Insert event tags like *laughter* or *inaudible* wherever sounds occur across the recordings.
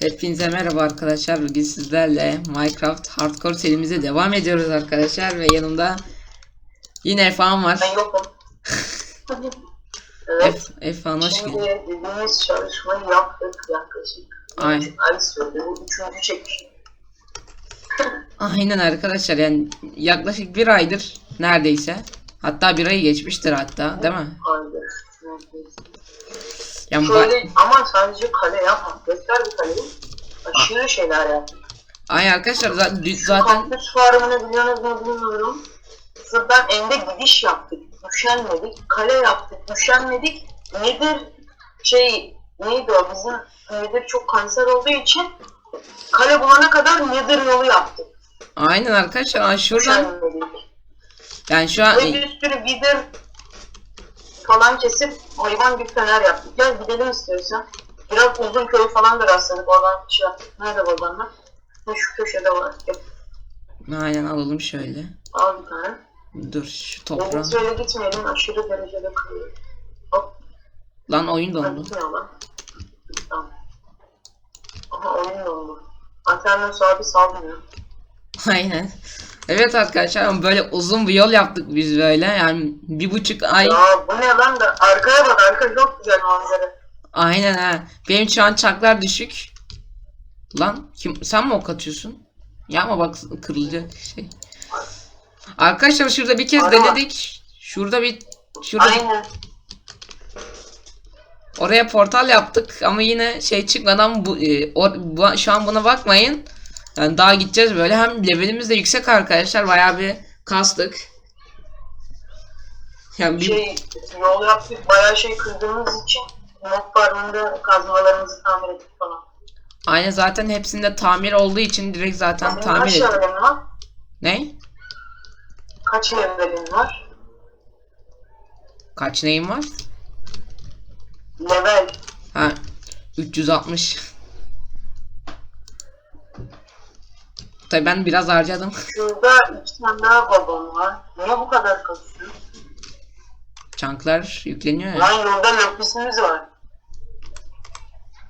Hepinize merhaba arkadaşlar. Bugün sizlerle Minecraft Hardcore serimize devam ediyoruz arkadaşlar ve yanımda yine Efan var. Ben yokum. *laughs* evet. Ef Efan hoş Şimdi geldin. dediğimiz çalışmayı yaptık yaklaşık. Aynen. Ay sürdü. Üçüncü çekiş. *laughs* Aynen arkadaşlar yani yaklaşık bir aydır neredeyse. Hatta bir ayı geçmiştir hatta değil mi? Aydır. Yani Şöyle ama sadece kale yapmak. Göster bir kaleyi. Aşırı şeyler yaptık. Ay arkadaşlar za- dü- Şu zaten kampüs farmını biliyorsunuz mu bilmiyorum. Şuradan ende gidiş yaptık. Üşenmedik. Kale yaptık. Üşenmedik. Nedir şey neydi o bizim nedir çok kanser olduğu için kale bulana kadar nedir yolu yaptık. aynen arkadaşlar ay şuradan Üşenmedik. yani şu an Ve bir sürü vidir falan kesip hayvan bir fener yaptık. Gel gidelim istiyorsan. Biraz uzun köy falan da rastladık. Oradan şey yaptık. Nerede babanlar? Ha, Şu köşede var. Aynen alalım şöyle. Al bir tane. Dur şu toprağı. Deniz öyle gitmeyelim. Aşırı derecede kırıyor. Hop. Lan oyun dondu. Tamam. Aha oyun dondu. Antenler abi salmıyor. Aynen. Evet arkadaşlar ama böyle uzun bir yol yaptık biz böyle. Yani bir buçuk ay Ya bu ne lan da? Arkaya bak arka çok güzel manzara. aynen ha. Benim şu an çaklar düşük. Lan kim sen mi ok atıyorsun? Ya ama bak kırılacak şey. Arkadaşlar şurada bir kez Arama. denedik. Şurada bir şurada Aynen. oraya portal yaptık ama yine şey çıkmadan bu, e, o- bu- şu an buna bakmayın yani daha gideceğiz böyle hem levelimiz de yüksek arkadaşlar bayağı bir kastık yani bir, şey yol yaptık bayağı şey kırdığımız için mod farmında kazmalarımızı tamir ettik falan. Aynen zaten hepsinde tamir olduğu için direkt zaten Senin tamir kaç ettim. levelin var? Ne? Kaç levelin var? Kaç neyim var? Level. Ha 360. Tabii ben biraz harcadım. Şurada iki tane daha babam var. Niye bu kadar kasıyor? Çanklar yükleniyor ya. Lan yolda lopisimiz var.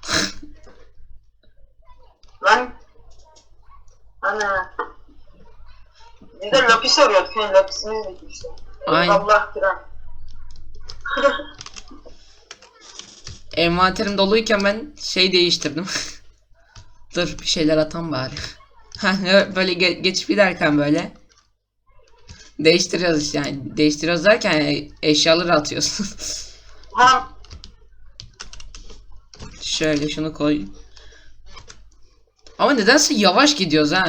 *laughs* Lan. Ana. Bir de lapis arıyorduk. Yani lapisimiz bitmişti. Aynen. Allah kiran. *laughs* Envanterim doluyken ben şey değiştirdim. *laughs* Dur bir şeyler atan bari. Ha, böyle ge- geçip giderken böyle. Değiştiriyoruz yani. Değiştiriyoruz derken e- eşyaları atıyorsun. *laughs* Lan Şöyle şunu koy. Ama nedense yavaş gidiyoruz ha.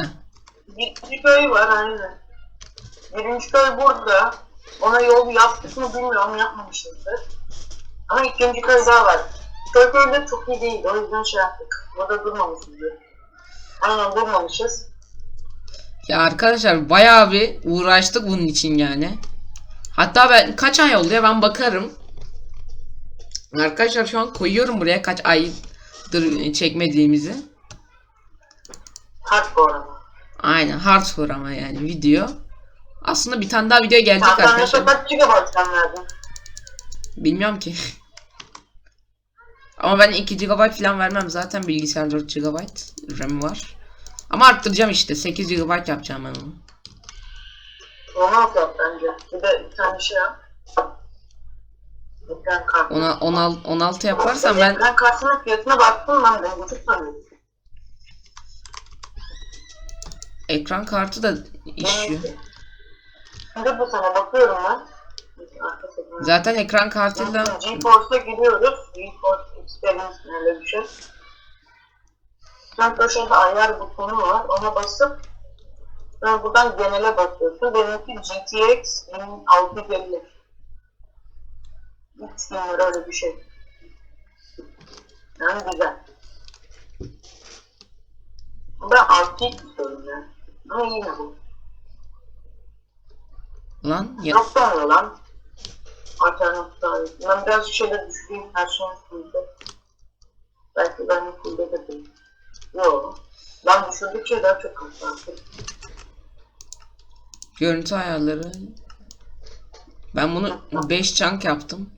Bir, bir köy var aynen. Birinci köy burada. Ona yol yaptık mı bilmiyorum yapmamışızdır. Ama ikinci köy daha var. Köy köyde çok iyi değil. O yüzden şey yaptık. Burada durmamışızdır. Aynen durmamışız. Ya arkadaşlar bayağı bir uğraştık bunun için yani. Hatta ben kaç ay oldu ya ben bakarım. Arkadaşlar şu an koyuyorum buraya kaç aydır çekmediğimizi. Hardcore ama. Aynen hardcore ama yani video. Aslında bir tane daha video gelecek bana arkadaşlar. kaç sen verdin? Bilmiyorum ki. *laughs* Ama ben 2 GB falan vermem zaten bilgisayar 4 GB RAM var. Ama arttıracağım işte 8 GB yapacağım ben onu. Onu al yap bence. Bir de bir tane şey yap. Ekran kartı. Ona 16 16 yaparsam ben Ekran kartının fiyatına baktım lan ben buçuk sanıyorum. ekran kartı da işiyor. Şimdi bu sana bakıyorum ben. Zaten ekran kartıyla GeForce'a giriyoruz. GeForce Experience öyle bir şey. Sen köşede ayar butonu var. Ona basıp sonra buradan genele basıyorsun. Benimki GTX 1650. 3000 lira öyle bir şey. Yani güzel. Ben RTX istiyorum ya. Ama yine bu. lan ya, Yok da lan. Alternatif tarih. Ben biraz şöyle düşüreyim her şey fullde. Belki ben de fullde de değil. Yok. Ben düşürdükçe daha çok kalktım. görüntü ayarları. Ben bunu 5 chunk yaptım.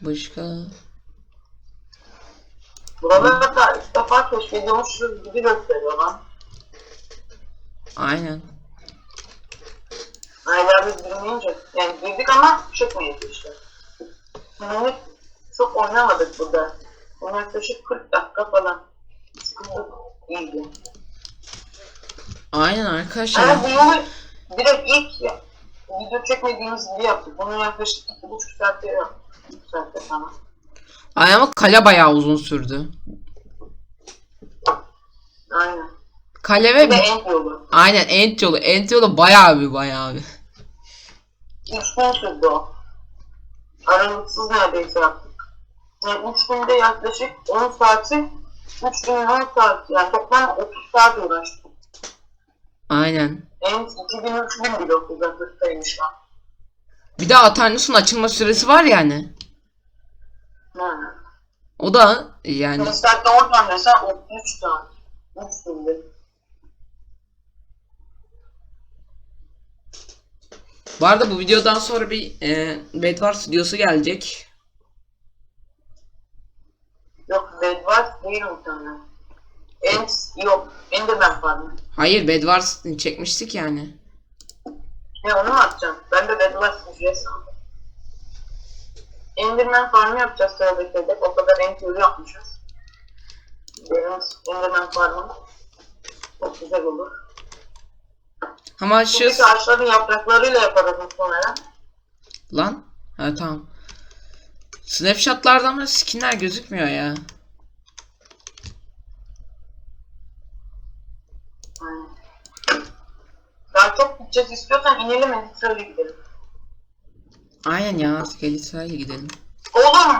Başka Buraları da ilk defa keşfediyormuşuz gibi gösteriyor lan. Aynen. Hala biz girmeyince. Yani girdik ama çıkmayız işte. Yani çok oynamadık burada. Yaklaşık 40 dakika falan. İyiydi. Aynen arkadaşlar. Ama bu yolu direkt ilk ya, video çekmediğimiz gibi yaptık. Bunu yaklaşık 2,5 saatte yaptık. 2 saatte falan. Ay ama kale bayağı uzun sürdü. Aynen. Kale ve Bir end yolu. aynen ent yolu. Ent yolu bayağı bir bayağı bir. 3 gün sürdü o. Aralıksız neredeyse yaptık. Yani 3 günde yaklaşık 10 saati 3 gün 10 saat yani toplam 30 saat uğraştık. Aynen. En 2000-3000 blok uzaklıktaymış lan. Bir de Atarnus'un açılma süresi var yani. Yani. O da yani Testlerde oradan mesela 33 saat. 3 günde. Bu arada bu videodan sonra bir e, Bedwars videosu gelecek. Yok Bedwars değil muhtemelen. End yok. Enderman farmı. Hayır Bedwars çekmiştik yani. Ne onu mu atacağım? Ben de Bedwars videoya sandım. Enderman farmı yapacağız sıradaki hedef. O kadar end yolu yapmışız. Benim Enderman farmım çok güzel olur. Ama şu Çünkü ağaçların yapraklarıyla yaparız muhtemelen. lan. Ha tamam. Snapshot'larda ama skinler gözükmüyor ya. Daha çok gideceğiz istiyorsan inelim Endüstri'ye gidelim. Aynen ya Skeletor'a gidelim. Oğlum!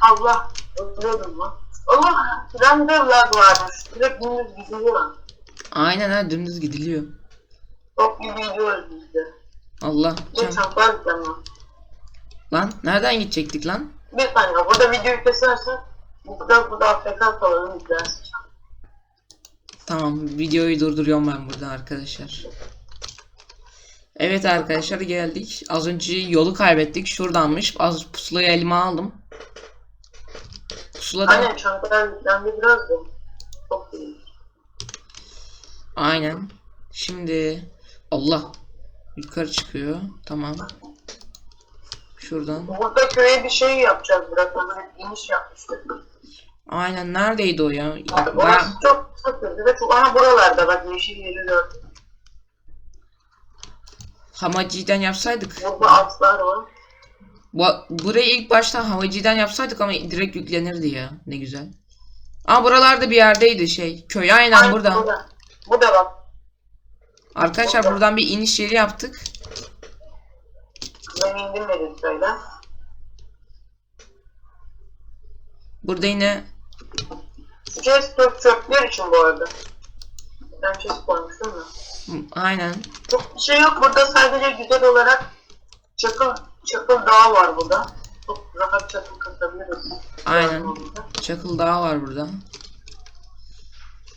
Allah! Öldürüyordum lan. Oğlum! Trende lag varmış. Direkt dümdüz gidiyor lan. Aynen ha dümdüz gidiliyor. Çok gibi gidiyoruz biz de. Allah. Bir lan. Lan nereden gidecektik lan? Bir saniye burada videoyu kesersen burada burada AFK kalalım izlersin. Tamam videoyu durduruyorum ben burada arkadaşlar. Evet arkadaşlar geldik. Az önce yolu kaybettik. Şuradanmış. Az pusulayı elime aldım. Pusula da Aynen çampar yüklendi biraz da. Çok iyi. aynen. Şimdi Allah yukarı çıkıyor. Tamam. Şuradan. Burada köye bir şey yapacağız Burak. Böyle bir iniş yapmıştık. Aynen neredeydi o ya? Ben, Orası çok sıkıntı ve çok ama buralarda bak yeşil yeri gördüm. Hamaciden yapsaydık. Burada atlar var. Bu, burayı ilk başta havaciden yapsaydık ama direkt yüklenirdi ya. Ne güzel. Aa buralarda bir yerdeydi şey. Köy aynen Aynen burada. burada. Burada bak. Arkadaşlar buradan bir iniş yeri yaptık. Ben indim Melisa'yla. Burada yine Şu chest çöp çöpler için bu arada. Ben chest koymuştum da. Aynen. Çok bir şey yok burada sadece güzel olarak çakıl çakıl dağı var burada. Çok rahat çakıl katabiliriz. Aynen. Çakıl Dağı var burada.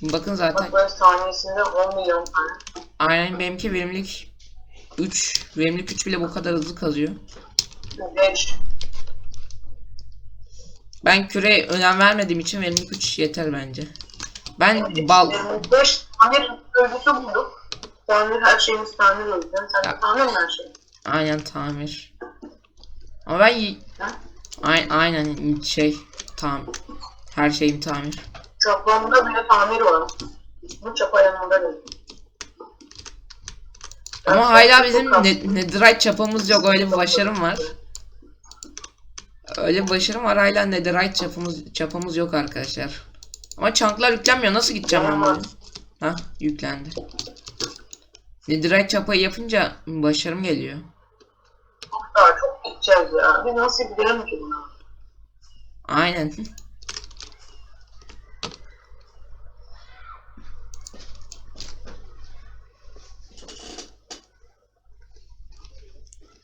Bakın zaten Bak böyle saniyesinde 10 milyon tane. aynen benimki verimlilik 3. Verimlilik 3 bile bu kadar hızlı kazıyor. 5. Ben küre önem vermediğim için verimlilik 3 yeter bence. Ben bal 5 tamir örgüsü bulduk. Tamir her şeyimiz tamir o yüzden. Sen tamir mi her şey? aynen tamir. Ama ben Ha? Ay- aynen şey tam her şeyim tamir. Çaplamda bile tamir var. Bu çapa yanında değil. Ama hala bizim ne, netherite çapamız yok öyle bir başarım var. Öyle bir başarım var hala netherite çapamız çapamız yok arkadaşlar. Ama çanklar yüklenmiyor nasıl gideceğim ben buraya? Ha yüklendi. Netherite çapayı yapınca başarım geliyor. Çok daha çok gideceğiz ya. Biz nasıl gidelim ki buna? Aynen.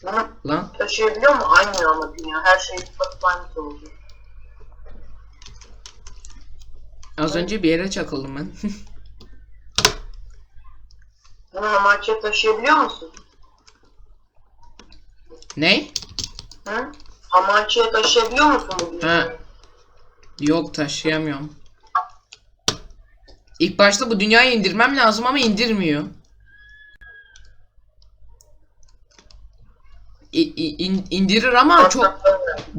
Bunu Lan taşıyabiliyor mu? Aynı ama dünya. Her şey tutup aynısı olacak. az önce bir yere çakıldım ben. *laughs* Bunu hamaçya taşıyabiliyor musun? ne? Hı? Hamaçya taşıyabiliyor musun bu Ha. dünyayı? Yok taşıyamıyorum. İlk başta bu dünyayı indirmem lazım ama indirmiyor. İndirir ama çok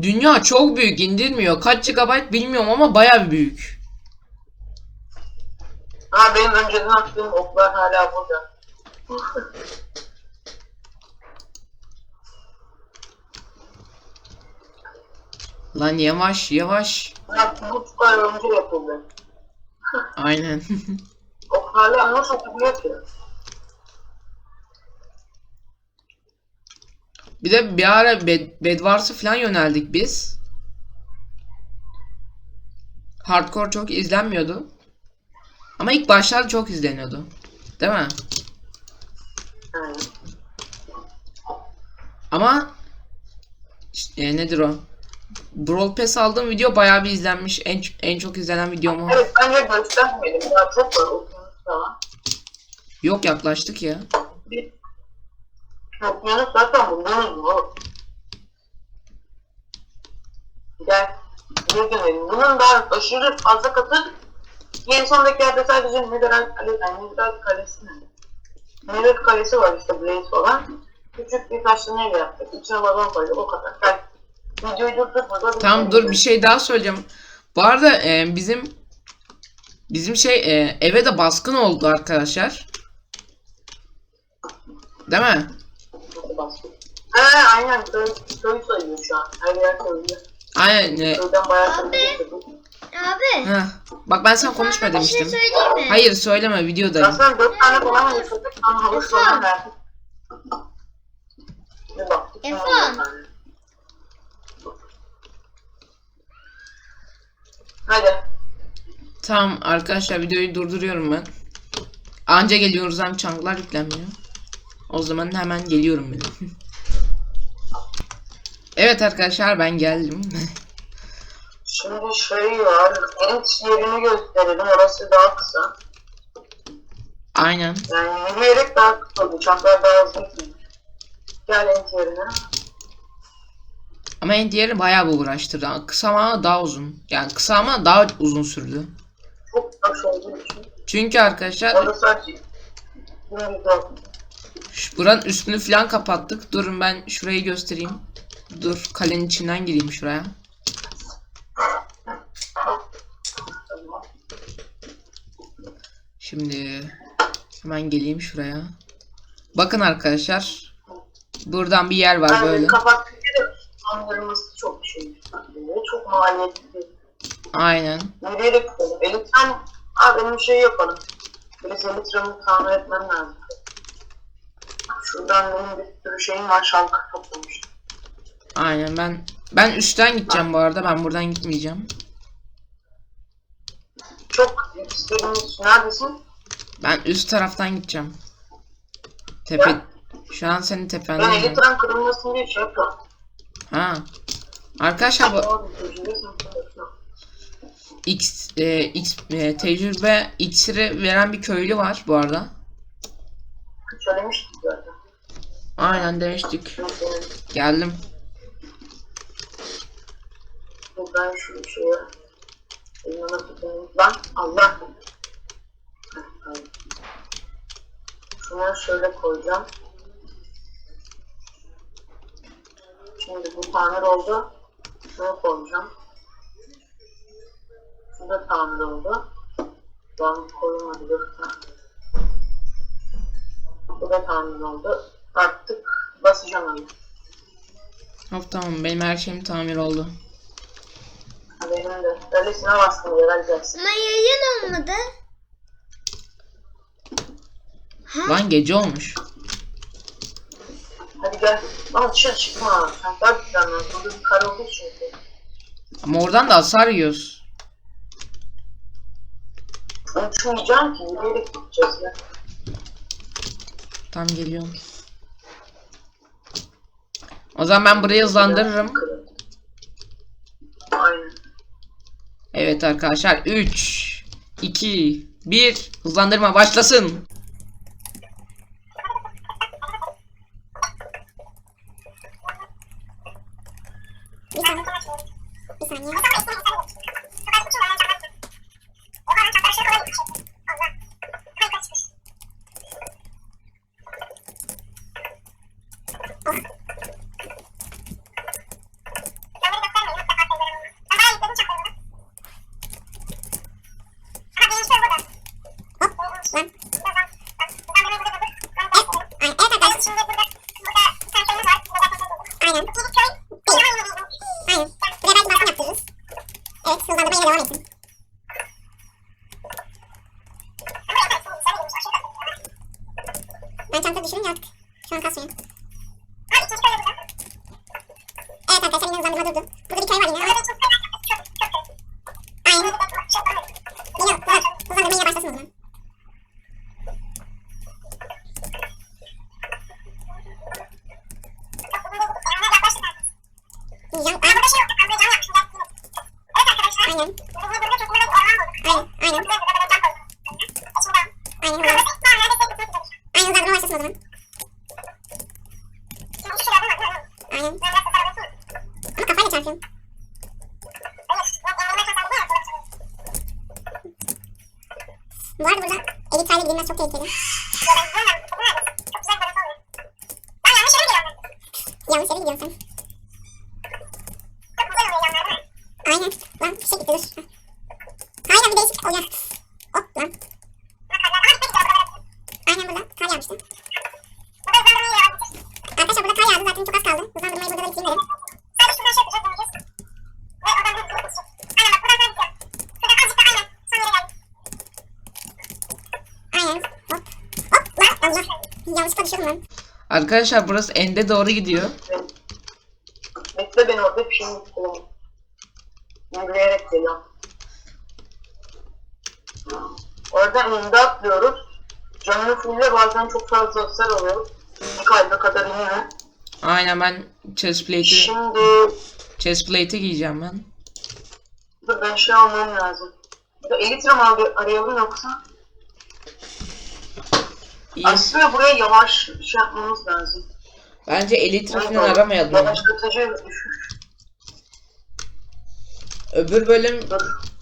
dünya çok büyük indirmiyor. Kaç GB bilmiyorum ama baya büyük. Ha benim önceden attığım oklar hala burada. *laughs* Lan yavaş yavaş. Ya bu ay önce yapıldı. Aynen. *laughs* Ok hala nasıl okuyor ki? Bir de bir ara Bed Bedwars'a falan yöneldik biz. Hardcore çok izlenmiyordu. Ama ilk başlarda çok izleniyordu. Değil mi? Yani. Ama e, nedir o? Brawl Pass aldığım video bayağı bir izlenmiş. En, en çok izlenen videom o. Evet bence göstermeyelim. Daha çok var. Yok yaklaştık ya. Bir okyanus zaten bundan oğlum. Gel. Geri dönelim. Bunun daha aşırı fazla katı en sondaki yerde sadece Netherite Kalesi, yani Netherite Kalesi ne? Netherite Kalesi var işte Blaze olan. Küçük bir taşlı ev yaptık. İçine balon koyduk o kadar. Gel. Videoyu durdur burada. bir Tamam dur bir şey daha söyleyeceğim. Bu arada e, bizim bizim şey e, eve de baskın oldu arkadaşlar. Değil mi? He aynen köy, köy sayıyor şu an. Her yer köylü. Aynen. E, Köyden bayağı köylü getirdik. Abi. heh. Bak ben sana konuşma Bir şey demiştim. söyleyeyim mi? Hayır söyleme videodayım. Aslında dört tane falan yaşadık. Ama havuç falan verdik. Bir baktık. Efe. tamam, dört tane. Hadi. Tamam arkadaşlar videoyu durduruyorum ben. Anca geliyoruz hem çanklar yüklenmiyor. O zaman hemen geliyorum ben. *laughs* evet arkadaşlar ben geldim. Şimdi şey var. Ent yerini gösterelim. Orası daha kısa. Aynen. Yani yürüyerek daha kısa oldu. Çantlar daha gidiyor. Gel ent yerine. Ama en diğeri bayağı bir uğraştırdı. Kısa ama daha uzun. Yani kısa ama daha uzun sürdü. Çok taş olduğu için. Çünkü arkadaşlar oldu. şu- buranın üstünü falan kapattık. Durun ben şurayı göstereyim. Dur kalenin içinden gireyim şuraya. Şimdi hemen geleyim şuraya. Bakın arkadaşlar. Buradan bir yer var Yani böyle. kapattık da andırması çok şey. Çok maliyetli. Aynen. Yürüyerek gidelim. Elitren, abi benim şey yapalım. Biraz elitranı tamir etmem lazım. Şuradan benim bir sürü şeyim var. Şalkı toplamış. Aynen ben ben üstten gideceğim bu arada. Ben buradan gitmeyeceğim. Çok istediğimiz neredesin? Ben üst taraftan gideceğim. Tepe şu an senin Ben tependen. elitren kırılmasın diye şey yapıyorum. Ha. Arkadaşlar bu. X e, X e, tecrübe iksiri veren bir köylü var bu arada. Söylemiştik zaten. Aynen demiştik. Geldim. Ben şu şeye elime nasıl koyayım? Lan Allah. Şunu şöyle koyacağım. Şimdi bu tamir oldu. Şunu koyacağım. Bu da tamir oldu. Ben koymadı. dur. Heh. Bu da tamir oldu. Artık basacağım onu. Hop tamam benim her şeyim tamir oldu. Benim de. Öylesine bastım gelsin. Ama yayın olmadı. Lan gece olmuş. Hadi gel. Ama dışarı çıkma. Sen daha güzel lan. Burada bir kar olduğu için. Ama oradan da hasar yiyoruz. Uçmayacağım ki. Yürüyerek gideceğiz ya. Tam geliyorum. O zaman ben burayı hızlandırırım. Evet arkadaşlar 3 2 1 hızlandırma başlasın. Thank you. Diyeceğim. Aa, burada şey yok. Az önce cam yapmışım. Evet arkadaşlar. Aynen. Aynen. Aynen. Aynen. Aynen. Aynen hızlandırma başlasın o zaman. Aynen. Ama kafayla çarpıyorum. Bu arada burada elitrayla gidilmez çok tehlikeli. Yanlış yere gidiyorsun sen. Aynen. Lan bir şey gitti dur. Oluyor. Hop lan. Aynen burada kar yağmıştı. Arkadaşlar burada kar yağdı zaten çok az kaldı. Hızlandırmayı burada da bitireyim dedim. Yanlışlıkla düşürdüm lan. Arkadaşlar burası ende doğru gidiyor. Bekle beni orada bir şey yapalım. Yürüyerek geliyorum. Önde atlıyoruz. Canlı fulle bazen çok fazla hasar alıyoruz. Bir kalbe kadar iniyor. Aynen ben chest plate'i Şimdi chest plate'i giyeceğim ben. dur ben şey almam lazım. Bir de Elytra mı abi arayalım yoksa? İyi. Aslında buraya yavaş şey yapmamız lazım. Bence elitra falan aramayalım. ya. Yavaşlatıcı düşmüş. Öbür bölüm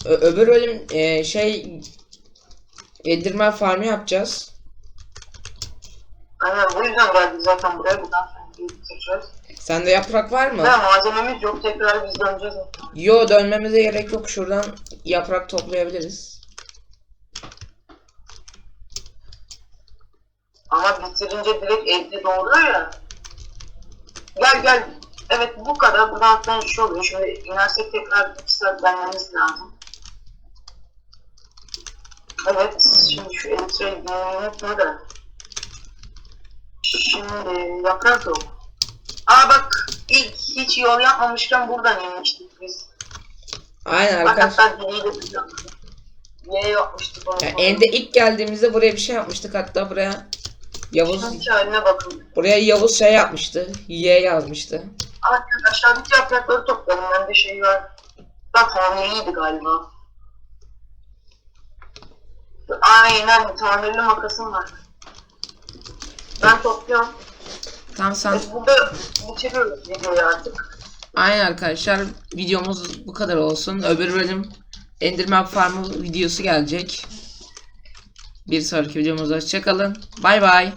ö- öbür bölüm e, şey Enderman farmı yapacağız. Aynen bu yüzden geldik zaten buraya. Buradan sonra geri seçeceğiz. Sende yaprak var mı? Ya malzememiz yok. Tekrar biz döneceğiz. Yo dönmemize gerek yok. Şuradan yaprak toplayabiliriz. Ama bitirince direkt evde doğuruyor ya. Gel gel. Evet bu kadar. Buradan sonra şey oluyor. Şimdi inersek tekrar bir saat denmemiz lazım. Evet. Şimdi şu elektriği unutma da. Şimdi yaprak yok. Aa bak ilk hiç yol yapmamışken buradan inmiştik biz. Aynen Bak arkadaşlar. hatta direği de. Niye yapmıştık onu? Ya ende ilk geldiğimizde buraya bir şey yapmıştık. Hatta buraya Yavuz Sanki haline bakın. buraya Yavuz şey yapmıştı. Y yazmıştı. Ama aşağıdaki yaprakları topladım. Bende şey var. Bak tamirliydi galiba. Aynen tamirli makasım var. Ben topluyorum. Tam sen Biz burada bitiriyoruz videoyu artık. Aynen arkadaşlar videomuz bu kadar olsun. Öbür bölüm Enderman Farmı videosu gelecek. Bir sonraki videomuzda hoşçakalın. Bay bay.